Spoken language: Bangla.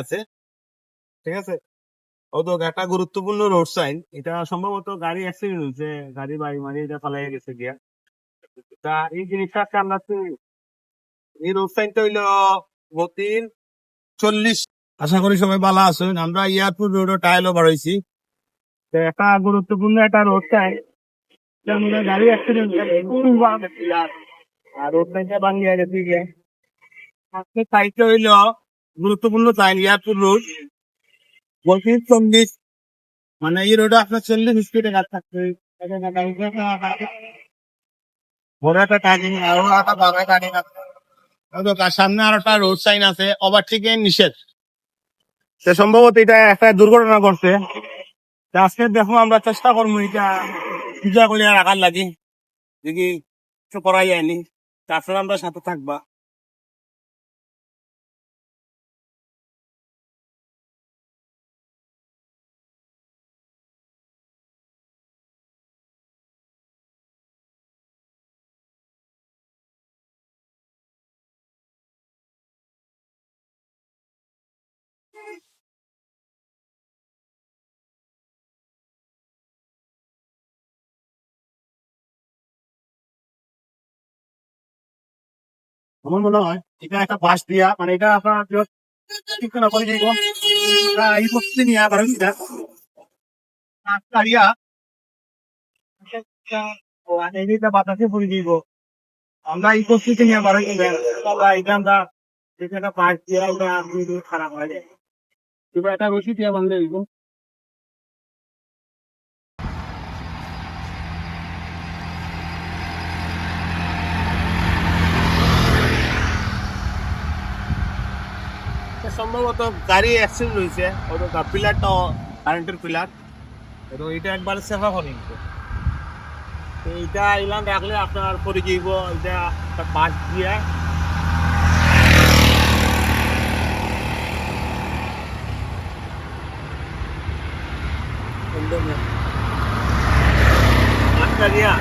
আছে। ঠিক আছে? গুরুত্বপূর্ণ রোড সাইন এটা সম্ভবত গাড়ি অ্যাক্সিডেন্ট হয়েছে, গাড়ি বাড়ি মারি এটা পালাই গেছে গিয়া। তা এই জিনিসটা সামলাতে এই রোড সাইনটা হইল গতির চল্লিশ। আশা করি সবাই ভালো আছেন। আমরা এয়ারপোর্ট রোডও টাইলও বাড়াইছি তো একটা গুরুত্বপূর্ণ একটা রোড সাইন গাড়ি গুরুত্বপূর্ণ চল্লিশ। মানে এই রোডে আপনার চল্লিশ স্পিডে গাছ থাকবে বড় একটা টার্নিং আরও একটা তার সামনে আর একটা রোড সাইন আছে ওভারটেকিং নিষেধ। সে সম্ভবত এটা একটা দুর্ঘটনা ঘটছে। আজকে দেখো আমরা চেষ্টা করব এটা পূজা করে রাখার লাগি। দেখি কিছু করাই যায়নি। তারপরে আমরা সাথে থাকবা। আমার মনে হয় এটা একটা বাস দিয়া মানে এটা আপনার করে আমরা এই বস্তি নিয়ে আবার এইটা বাতাসে দিব, আমরা এই বস্তিতে নিয়ে আবার এটা আমরা খারাপ হয়ে। যায় একটা রশি দিয়া বান্ধে দিব সম্ভবত গাড়ি অ্যাক্সিডেন্ট হয়েছে। ওটা পিলারটা কারেন্টের পিলার তো এটা একবার সেফা নিতে তো এইটা এলাম রাখলে আপনার পরে যাইব এটা একটা পাঁচ দিয়ে। পাঁচটা দিয়া।